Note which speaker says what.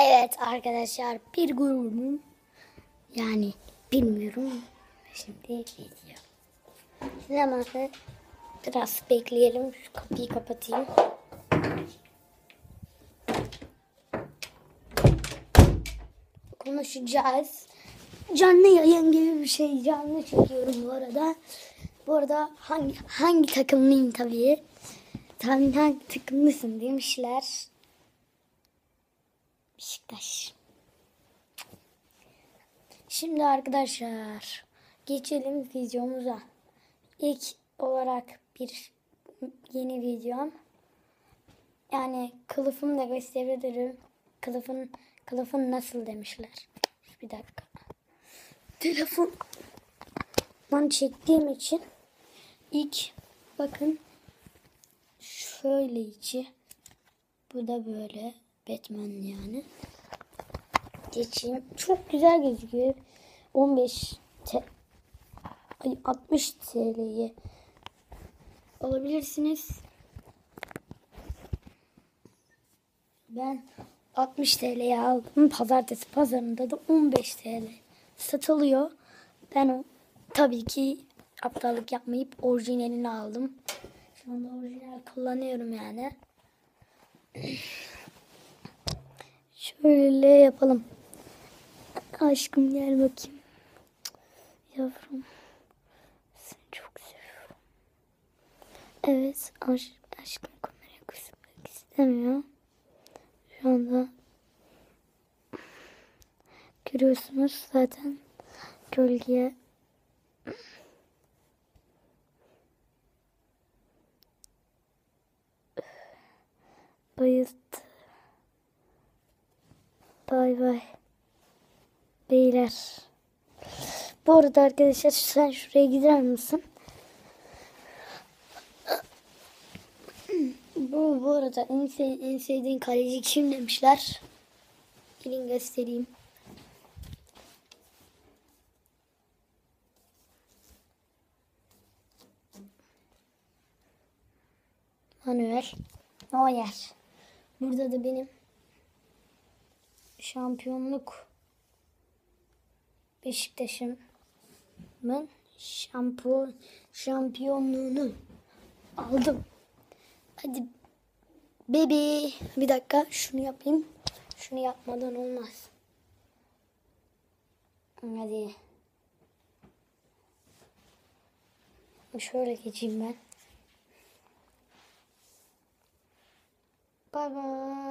Speaker 1: Evet arkadaşlar bir grubum yani bilmiyorum şimdi video. Zamanı biraz bekleyelim şu kapıyı kapatayım. Konuşacağız. Canlı yayın gibi bir şey canlı çekiyorum bu arada. Bu arada hangi hangi takımlıyım tabii. Tahmin hangi takımlısın demişler. Beşiktaş. Şimdi arkadaşlar geçelim videomuza. İlk olarak bir yeni videom. Yani kılıfımı da gösterebilirim. Kılıfın kılıfın nasıl demişler. Bir dakika. Telefon ben çektiğim için ilk bakın şöyle içi bu da böyle Batman yani. Geçeyim. Çok güzel gözüküyor. 15 te, ay 60 TL'ye alabilirsiniz. Ben 60 TL'ye aldım. Pazartesi pazarında da 15 TL satılıyor. Ben o tabii ki aptallık yapmayıp orijinalini aldım. Şu anda orijinal kullanıyorum yani. Şöyle yapalım. Aşkım gel bakayım. Yavrum. Seni çok seviyorum. Evet aş aşkım kameraya kısmak istemiyor. Şu anda görüyorsunuz zaten gölgeye bayıldı. Bay bay. Beyler. Bu arada arkadaşlar sen şuraya gider misin? Bu, bu arada en, sev, en sevdiğin kaleci kim demişler? Gelin göstereyim. Manuel Neuer. Burada da benim şampiyonluk Beşiktaş'ımın şampiyon şampiyonluğunu aldım. Hadi bebi bir dakika şunu yapayım. Şunu yapmadan olmaz. Hadi. Şöyle geçeyim ben. Bye bye.